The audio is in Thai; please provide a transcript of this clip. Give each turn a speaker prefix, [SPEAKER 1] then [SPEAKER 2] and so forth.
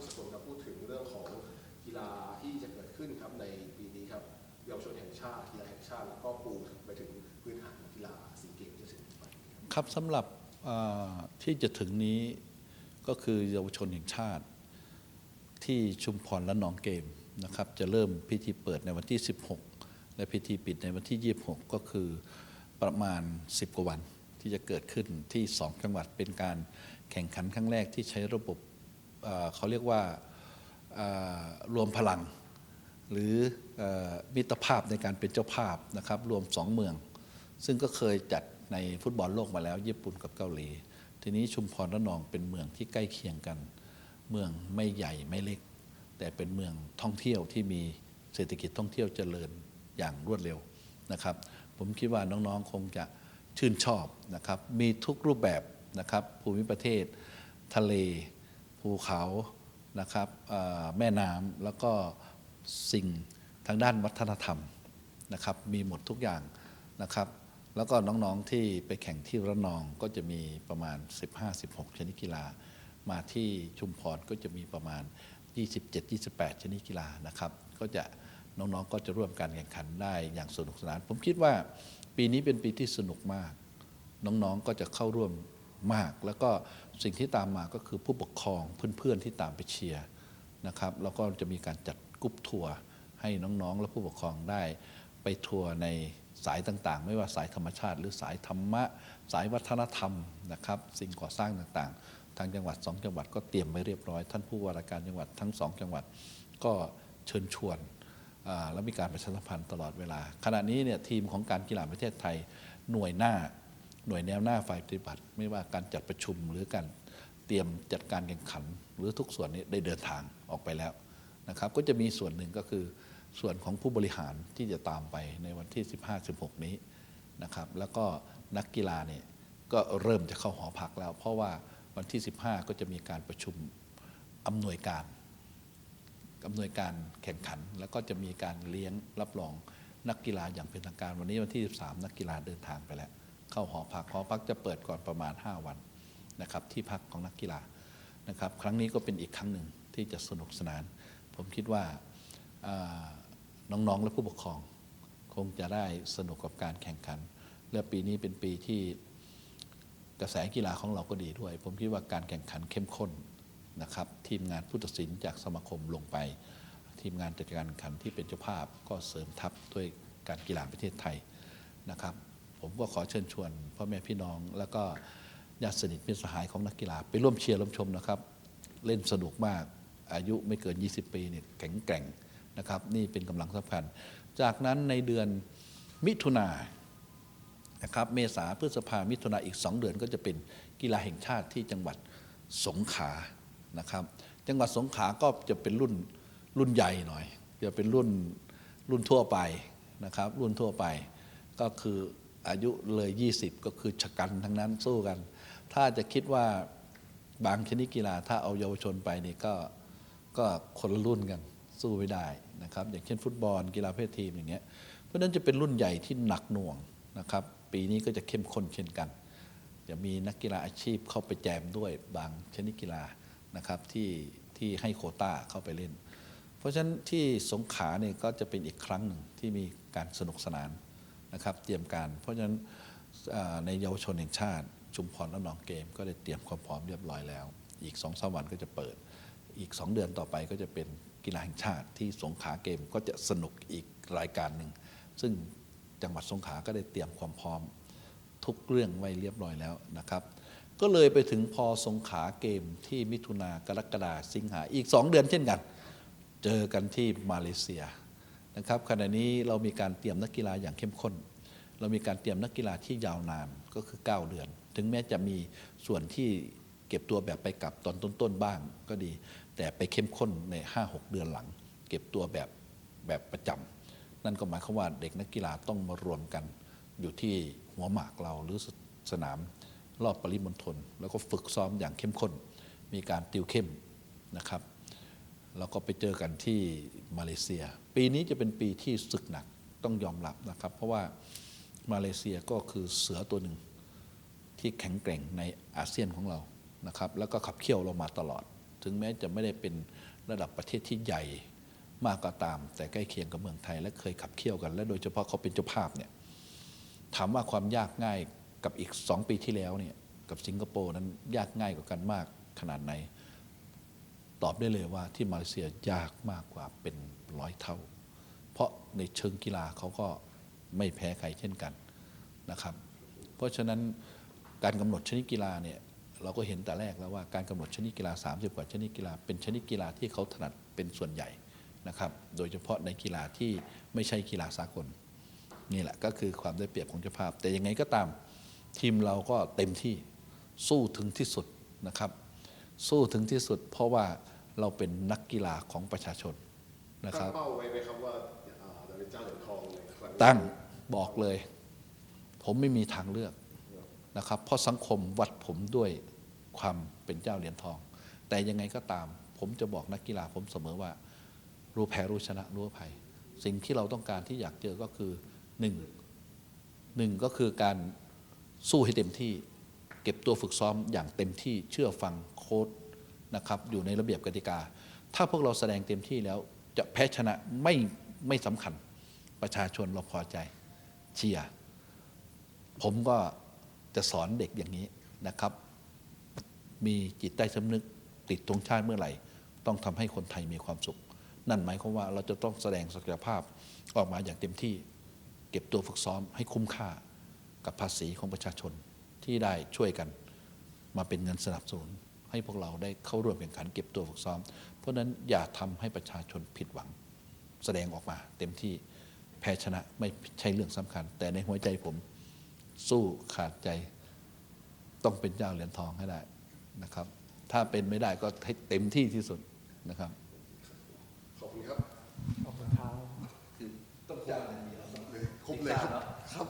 [SPEAKER 1] ผู้สกุลครับพูดถึงเรื่องของกีฬาที่จะเกิดขึ้นครับในปีนี้ครับเยาวชนแห่งชาติกีฬาแห่งชาติแล้วก็ปูไปถึงพื้นฐานกีฬาซีเกมที่จะถึงไปครับ
[SPEAKER 2] สำหรับที่จะถึงนี้ก็คือเยาวชนแห่งชาติ ที่ชุมพรและหนองเกมนะครับ จะเริ่มพิธีเปิดในวันที่ 16 และพิธีปิดในวันที่ 26 ก็คือประมาณ 10 กว่าวันที่จะเกิดขึ้นที่ 2 จังหวัดเป็นการแข่งขันครั้งแรกที่ใช้ระบบ เขาเรียกว่ารวมพลัง หรือมิตรภาพในการเป็นเจ้าภาพนะครับรวมสองเมือง ซึ่งก็เคยจัดในฟุตบอลโลกมาแล้ว ญี่ปุ่นกับเกาหลี ทีนี้ชุมพรระนองเป็นเมืองที่ใกล้เคียงกัน เมืองไม่ใหญ่ไม่เล็ก แต่เป็นเมืองท่องเที่ยวที่มีเศรษฐกิจท่องเที่ยวเจริญอย่างรวดเร็วนะครับ ผมคิดว่าน้องๆคงจะชื่นชอบนะครับ มีทุกรูปแบบนะครับ ภูมิประเทศ ทะเล ภูเขานะครับแม่น้ำแล้วก็สิ่งทางด้านวัฒนธรรมนะครับมีหมดทุกอย่างนะครับ แล้วก็น้องๆที่ไปแข่งที่ระนองก็จะมีประมาณ 15-16 ชนิดกีฬา มาที่ชุมพรก็จะมีประมาณ 27-28 ชนิดกีฬานะครับ ก็จะน้องๆก็จะร่วมการแข่งขันได้อย่างสนุกสนาน ผมคิดว่าปีนี้เป็นปีที่สนุกมาก น้องๆก็จะเข้าร่วม มาก แล้วก็สิ่งที่ตามมาก็คือผู้ปกครองเพื่อนๆที่ตามไปเชียร์นะครับแล้วก็จะมีการจัดกรุ๊ปทัวร์ให้น้องๆ และผู้ปกครองได้ไปทัวร์ในสายต่างๆ ไม่ว่าสายธรรมชาติ หรือสายธรรมะ สายวัฒนธรรมนะครับ สิ่งก่อสร้างต่างๆ ทางจังหวัดสองจังหวัดก็เตรียมไว้เรียบร้อย ท่านผู้ว่าราชการจังหวัดทั้งสองจังหวัดก็เชิญชวนแล้วมีการประชาสัมพันธ์ตลอดเวลา ขณะนี้เนี่ยทีมของการกีฬาประเทศไทยหน่วยหน้า หน่วยแนวหน้าฝ่ายปฏิบัติ ไม่ว่าการจัดประชุมหรือการเตรียมจัดการแข่งขัน หรือทุกส่วนนี้ได้เดินทางออกไปแล้วนะครับ ก็จะมีส่วนหนึ่งก็คือส่วนของผู้บริหารที่จะตามไปในวันที่ 15-16 นี้นะครับ แล้วก็นักกีฬาเนี่ยก็เริ่มจะเข้าหอพักแล้ว เพราะว่าวันที่ 15 ก็จะมีการประชุมอำนวยการอำนวยการแข่งขัน แล้วก็จะมีการเลี้ยงรับรองนักกีฬาอย่างเป็นทางการ วันนี้วันที่ 13 นักกีฬาเดินทางไปแล้ว เข้าหอพักหอพักจะเปิดก่อนประมาณ 5 วันนะครับที่พักของนักกีฬานะครับครั้งนี้ก็เป็นอีกครั้งหนึ่งที่จะสนุกสนาน ผมคิดว่าน้องๆและผู้ปกครอง คงจะได้สนุกกับการแข่งขัน และปีนี้เป็นปีที่กระแสกีฬาของเราก็ดีด้วย ผมคิดว่าการแข่งขันเข้มข้นนะครับทีมงานผู้ตัดสินจากสมาคมลงไป ทีมงานจัดการแข่งขันที่เป็นเจ้าภาพก็เสริมทัพด้วยการกีฬาประเทศไทยนะครับ ผมก็ขอเชิญชวนพ่อแม่พี่น้อง แล้วก็ญาติสนิทมิตรสหายของนักกีฬา ไปร่วมเชียร์ร่วมชมนะครับ เล่นสนุกมากอายุไม่เกิน 20 ปีเนี่ยแข็งแกร่งนะครับ นี่เป็นกำลังสำคัญ จากนั้นในเดือนมิถุนานะครับเมษาพฤษภามิถุนาอีก 2 เดือนก็จะเป็นกีฬาแห่งชาติที่จังหวัดสงขลานะครับ จังหวัดสงขลาก็จะเป็นรุ่นรุ่นใหญ่หน่อย จะเป็นรุ่นรุ่นทั่วไปนะครับ รุ่นทั่วไปก็คือ อายุเลย 20 ก็คือชะกันทั้งนั้นสู้กัน ถ้าจะคิดว่าบางชนิดกีฬาถ้าเอาเยาวชนไปนี่ก็ก็คนละรุ่นกันสู้ไม่ได้นะครับ อย่างเช่นฟุตบอลกีฬาเพศทีมอย่างเงี้ยเพราะฉะนั้นจะเป็นรุ่นใหญ่ที่หนักหน่วงนะครับ ปีนี้ก็จะเข้มข้นเช่นกัน จะมีนักกีฬาอาชีพเข้าไปแจมด้วยบางชนิดกีฬานะครับที่ที่ให้โคต้าเข้าไปเล่น เพราะฉะนั้นที่สงขาเนี่ยก็จะเป็นอีกครั้งหนึ่งที่มีการสนุกสนาน นะครับเตรียมการ เพราะฉะนั้นในเยาวชนแห่งชาติ ชุมพรและหนองเกม ก็ได้เตรียมความพร้อมเรียบร้อยแล้ว อีกสองสามวันก็จะเปิด อีก 2 เดือนต่อไปก็จะเป็นกีฬาแห่งชาติที่สงขาเกมก็จะสนุกอีกรายการหนึ่งซึ่งจังหวัดสงขลาก็ได้เตรียมความพร้อมทุกเรื่องไว้เรียบร้อยแล้วนะครับก็เลยไปถึงพอสงขาเกมที่มิถุนากรกฎาสิงหาอีก 2 เดือนเช่นกัน เจอกันที่มาเลเซีย นะครับขณะนี้เรามีการเตรียมนักกีฬาอย่างเข้มข้น เรามีการเตรียมนักกีฬาที่ยาวนานก็คือ 9 เดือน ถึงแม้จะมีส่วนที่เก็บตัวแบบไปกลับตอนต้นๆบ้างก็ดี แต่ไปเข้มข้นใน 5-6 เดือนหลัง เก็บตัวแบบแบบประจำนั่นก็หมายความว่าเด็กนักกีฬาต้องมารวมกัน อยู่ที่หัวหมากเราหรือสสนามรอบปริมณฑลแล้วก็ฝึกซ้อมอย่างเข้มข้น มีการติวเข้มนะครับ แล้วก็ไปเจอกันที่มาเลเซีย ปีนี้จะเป็นปีที่ศึกหนักต้องยอมรับนะครับ เพราะว่ามาเลเซียก็คือเสือตัวหนึ่งที่แข็งแกร่งในอาเซียนของเรานะครับ แล้วก็ขับเคี่ยวเรามาตลอด ถึงแม้จะไม่ได้เป็นระดับประเทศที่ใหญ่มากก็ตาม แต่ใกล้เคียงกับเมืองไทย และเคยขับเคี่ยวกัน และโดยเฉพาะเขาเป็นเจ้าภาพเนี่ยถามว่าความยากง่ายกับอีกสองปีที่แล้วเนี่ยกับสิงคโปร์นั้นยากง่ายกว่ากันมากขนาดไหน ตอบได้เลยว่าที่มาเลเซียยากมากกว่าเป็นร้อยเท่า เพราะในเชิงกีฬาเขาก็ไม่แพ้ใครเช่นกันนะครับ เพราะฉะนั้นการกำหนดชนิดกีฬาเนี่ยเราก็เห็นแต่แรกแล้วว่าการกำหนดชนิดกีฬา 30 กว่าชนิดกีฬา เป็นชนิดกีฬาที่เขาถนัดเป็นส่วนใหญ่นะครับ โดยเฉพาะในกีฬาที่ไม่ใช่กีฬาสากลนี่แหละก็คือความได้เปรียบของเจ้าภาพ แต่ยังไงก็ตามทีมเราก็เต็มที่สู้ถึงที่สุดนะครับ สู้ถึงที่สุด เพราะว่า เราเป็นนักกีฬาของประชาชนนะค
[SPEAKER 1] ตั้
[SPEAKER 2] รั
[SPEAKER 1] ง
[SPEAKER 2] บ
[SPEAKER 1] เป้าไว้ไหมครับว่าอ่าจะเป็นเจ้าเหรียญทองในครั้งนี้
[SPEAKER 2] ตั้งบอกเลย ผมไม่มีทางเลือกนะครับ เพราะสังคมวัดผมด้วยความเป็นเจ้าเหรียญทอง แต่ยังไงก็ตาม ผมจะบอกนักกีฬาผมเสมอว่า รู้แพ้รู้ชนะรู้อภัย สิ่งที่เราต้องการที่อยากเจอก็คือหนึ่งหนึ่งก็คือการสู้ให้เต็มที่ เก็บตัวฝึกซ้อมอย่างเต็มที่เชื่อฟังโค้ด นะครับอยู่ในระเบียบกติกา ถ้าพวกเราแสดงเต็มที่แล้วจะแพ้ชนะไม่ไม่สำคัญประชาชนเราพอใจเชียร์ผมก็จะสอนเด็กอย่างนี้นะครับ มีจิตใต้สำนึกติดธงชาติเมื่อไหร่ ต้องทำให้คนไทยมีความสุข นั่นหมายความว่าเราจะต้องแสดงศักยภาพออกมาอย่างเต็มที่ เก็บตัวฝึกซ้อมให้คุ้มค่ากับภาษีของประชาชนที่ได้ช่วยกันมาเป็นเงินสนับสนุน ให้พวกเราได้เข้าร่วมแข่งขันเก็บตัวฝึกซ้อม เพราะฉะนั้นอย่าทำให้ประชาชนผิดหวัง แสดงออกมา เต็มที่แพ้ชนะไม่ใช่เรื่องสำคัญ แต่ในหัวใจผมสู้ขาดใจต้องเป็นเจ้าเหรียญทองให้ได้นะครับ ถ้าเป็นไม่ได้ก็ให้เต็มที่ที่สุดนะครับ
[SPEAKER 1] ขอบคุณครับ
[SPEAKER 3] ขอบคุณครับ
[SPEAKER 2] คือต้องเจ้าอย่างเดียว
[SPEAKER 1] ครบเลยครับครับ